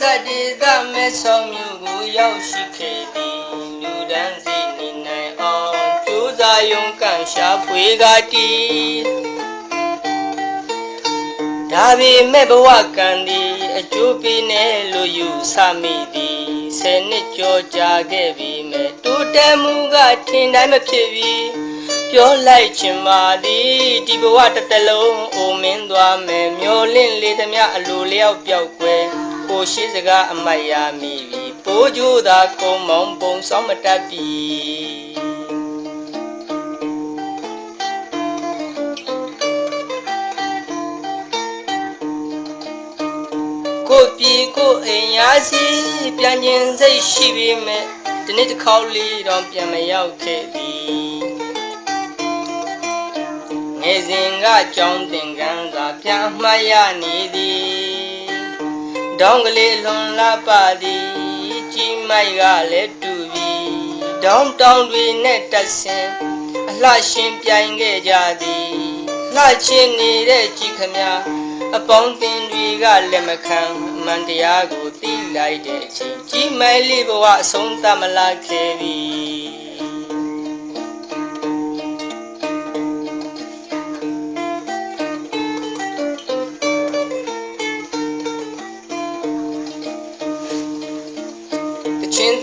ဇတ်ဒီသမဲဆောင်မျိုးကိုရောက်ရှိခဲ့သည်လူဒန်းစီနေနိုင်အောင်ကြိုးစားရုံကန့်ရှာဖွေကတီဒါပေမဲ့ဘဝကံသည်အကျိုးပေးနေလို့ယူဆမိသည်ဆယ်နှစ်ကျော်ကြာခဲ့ပြီမဲ့တိုးတက်မှုကထင်တိုင်းမဖြစ်ပြီ ပြောလိုက်ချင်ပါသည်ဒီဘဝတစ်တလုံးအိုမင်းသွားမယ်မျောလင့်လေးသမျှအလိုလျောက်ပြောက်ွယ်ကိုရှိစကားအမတ်ရမိပြီပိုးကြိုးသာကုံမောင်ပုံဆောင်မတတ်ပြီကိုပြေကိုအိမ်ရစီပြန်ခြင်းစိတ်ရှိပေမဲ့ဒီနေ့တစ်ခေါက်လေးတော့ပြန်မရောက်ခဲ့သည် ငယ်စဉ်ကကြောင်းသင်ကန်းသာပြန်အမှတ်ရနေသည်ဒေါင်းကလေးလွန်လာပါသည်ကြီးမိုက်ကလည်းတူပြီဒေါင်းတောင်တွေနဲ့တက်ဆင်အလှရှင်ပြိုင်ခဲ့ကြသည်လှချင်းနေတဲ့ကြီးခမညာအပေါင်းတင်တွေကလက်မခံအမှန်တရားကိုသိလိုက်တဲ့အချိန်ကြီးမိုက်လေးဘဝအဆုံးသတ်မလာခဲ့ပြီတ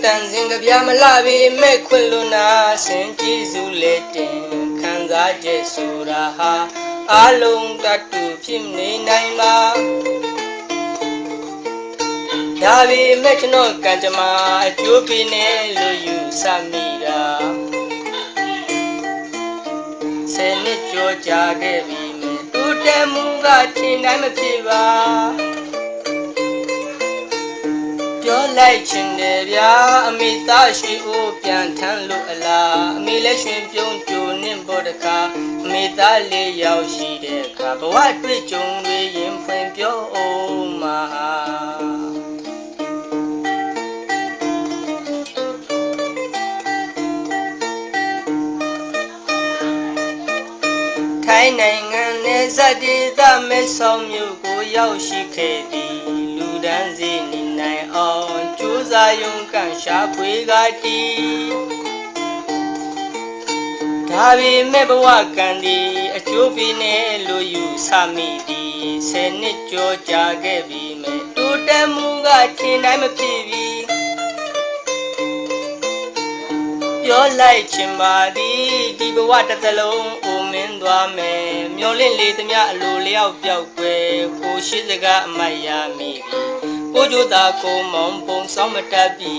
တန်စင်ကြပြမလာပြီမဲ့ခွင်လွနာဆင်ကြည်စုလက်တင်ခံစားချက်ဆိုတာဟာအလုံးတတူဖြစ်နေနိုင်ပါဒါပေမဲ့ကျွန်တော်ကံကြမ္မာအကျိုးပေးနေလို့ယူဆမိတာဆယ်နှစ်ကျော်ကြာခဲ့ပြီမဲ့တိုးတက်မှုကထင်တိုင်းမဖြစ်ပါပြော လိုက်ချင်တယ်ဗျာအမိသားရှိဦးပြန်ထမ်းလို့အလားအမိလည်းရှင်ပြုံးကြိုနှင့်ဘောတခါအမိသားလေးရောက်ရှိတဲ့အခါဘဝတွေ့ကြုံတွေရင်ဖွင့်ပြောအောင်မှာထိုင်းနိုင်ငံနယ်စပ်ဒေသမဲဆောင်မြို့ကိုရောက်ရှိခဲ့သည်လူဒန်းစီနေနိုင်အောင်ကြိုး စားရုံကန့်ရှာဖွေကတီဒါပေမဲ့ဘဝကံသည်အကျိုးပေးနေလို့ယူဆမိသည်ဆယ်နှစ်ကျော်ကြာခဲ့ပြီမဲ့တိုးတက်မှုကထင်တိုင်းမဖြစ်ပြီပြောလိုက်ချင်ပါသည်ဒီဘဝတစ်သလုံးအိုမင်းသွားမယ်မျောလင့်လေးသမျှအလိုလျောက်ပြောက်ွယ်ကိုရှိစကားအမတ်ရမိပြီ ကိုကြိုးသာကိုမောင်ပုံဆောင်မတတ်ပြီ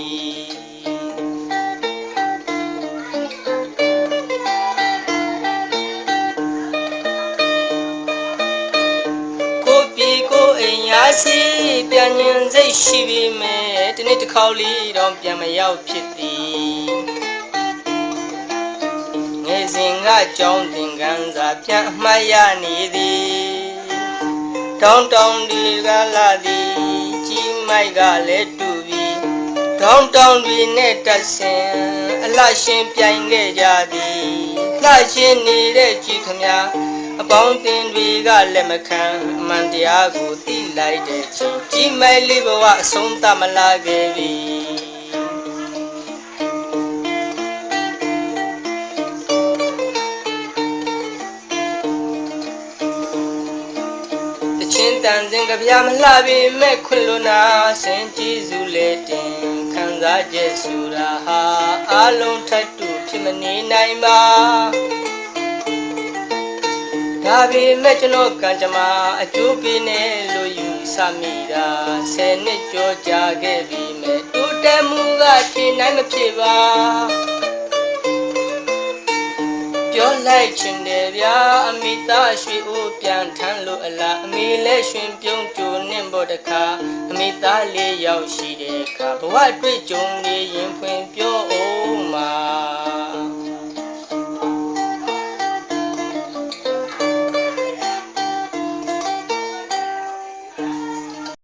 ကိုပြေကိုအိမ်ရစီပြန်ញင်စိတ်ရှိပြီမဲ့ဒီနေ့တစ်ခေါက်လေးတော့ပြန်မရောက်ဖြစ်သည်ငယ်စဉ်ကကြောင်းသင်ကန်းစာပြန်အမှတ်ရနေသည်တောင်းတောင်းဒီကလာသည်ကြီး မိုက်ကလည်းတူပြီတောင်းတောင်းတွေနဲ့တက်ဆင်အလှရှင်ပြိုင်ခဲ့ကြသည်လှရှင်နေတဲ့ကြီးခမညာအပေါင်းတင်တွေကလက်မခံအမှန်တရားကိုသိလိုက်တဲ့ချိန်ကြီးမိုက်လေးဘဝအဆုံးသတ်မလာခဲ့ပြီ တချင်းတန်စင်ကြပြမလှပေမဲ့ခွင်လွနာဆင်ကြည်စုလေတင်ခံစားချက်ဆိုတာဟာအလုံးထက်တူဖြစ်မနေနိုင်ပါဒါပေမဲ့ကျွန်တော်ကံကြမ္မာအကျိုးပေးနေလို့ယူဆမိတာဆယ်နှစ်ကျော်ကြာခဲ့ပြီမဲ့တိုးတက်မှုကထင်နိုင်မဖြစ်ပါ ပြောလိုက်ချင်တယ်ဗျာအမိသားရွှေဦးပြန်ထမ်းလို့အလားအမိလည်းရှင်ပြုံးကြိုနှင့်ဘောတခါအမိသားလေးရောက်ရှိတဲ့အခါဘဝတွေ့ကြုံနေရင်ဖွင့်ပြောအောင်မှာ